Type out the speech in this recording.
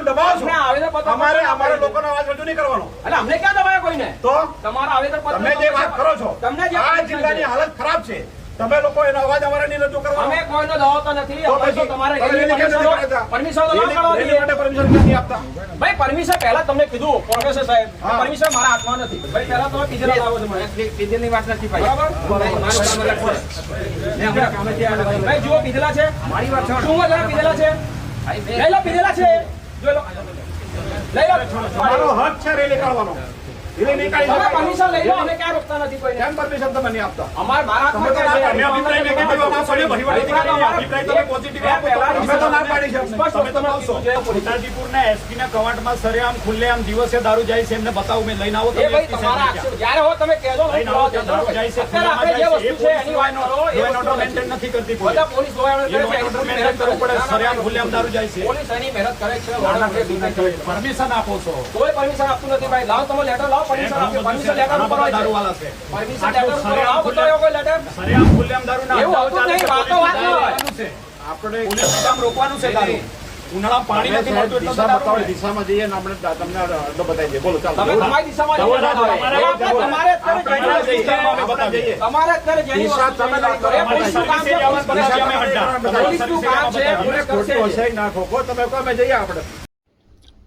લોકોને દબાવો છો આવેદન પત્ર અમારે અમારે લોકોનો અવાજ રજૂ નહીં કરવાનો. એટલે અમને ક્યાં દબાયો કોઈને? તો તમારા આવેદન પત્ર તમે જે વાત કરો છો તમને જે આ જિલ્લાની હાલત ખરાબ છે. તમે લોકો એનો અવાજ અમારે નહીં રજૂ કરવાનો. અમે કોઈનો દબાવતો નથી. અમે તો તમારે કેમ પરમિશન તો ના કરવા રેલી માટે પરમિશન નથી આપતા? ભાઈ પરમિશન પહેલા તમને કીધું કોંગ્રેસે સાહેબ. પરમિશન મારા હાથમાં નથી. ભાઈ પહેલા તમે પીજે લાવો છો મને. ની વાત નથી ભાઈ. બરાબર? મારું કામ અલગ છે. મેં હમણાં કામેથી આવ્યો. ભાઈ જુઓ પીધેલા છે. મારી વાત છે શું જરા પીધેલા છે? ભાઈ, પહેલા પીધેલા છે. લઈ પરમિશન લઈ લો અમે ક્યાં રોકતા નથી કોઈને કેમ પરમિશન તમે નહીં આપતા અમાર મારા તમે તો ના પાડી. અભિપ્રાય negative આપો છો. વહીવટી અધિકારીને અભિપ્રાય તમે positive આપો તમે તો ના પાડી છે. તમે તો બોલશો. છોટાઉદેપુરના એસપી ના કવાટમાં સરેઆમ ખુલ્લેઆમ દિવસે દારૂ જાય છે એમને બતાવું મેં લઈને આવો તમે જ્યારે હો તમે કહેજો હું લઈને આવો પુરાવા ત્યાં દારૂ જાય છે આપણે જે ખુલ્લામાં જાય છે. વસ્તુ છે એની વાત કરો એ law and નથી. કરતી. બધા પોલીસ કરવું પડે સરેઆમ ખુલ્લેઆમ દારૂ જાય છે પોલીસ એની મહેનત કરે છે. પરમિશન આપો છો કોઈ પરમિશન આપતું નથી ભાઈ લાવો તમે લેટર લાવો પરમિશન આપો પરમિશન લેટર ઉપર હોય દારૂ વાળા છે પરમિશન લેટર ઉપર સરેઆમ બતાવો કોઈ લેટર સરેઆમ ખુલ્લેઆમ દારૂ ના એવું ચાલે નહીં, વાતો વાત ના હોય. આપણે પોલીસનું કામ રોકવાનું છે દારૂ ઉનાળા પાણી નથી મળતું એટલે દિશા બતાવો દિશામાં જઈએ ને આપણે તમને અડ્ડો બતાવી દઈએ બોલો ચાલો તમે તમારી દિશામાં તમારે અત્યારે જઈને બતાવીએ. જઈએ. તમારે અત્યારે જઈને દિશા તમે લઈ કરો. એ પોલીસનું કામ છે, પોલીસ બતાવે. પોલીસનું કામ છે, પોલીસ કરશે ના ખોખો તમે કહો અમે જઈએ આપણે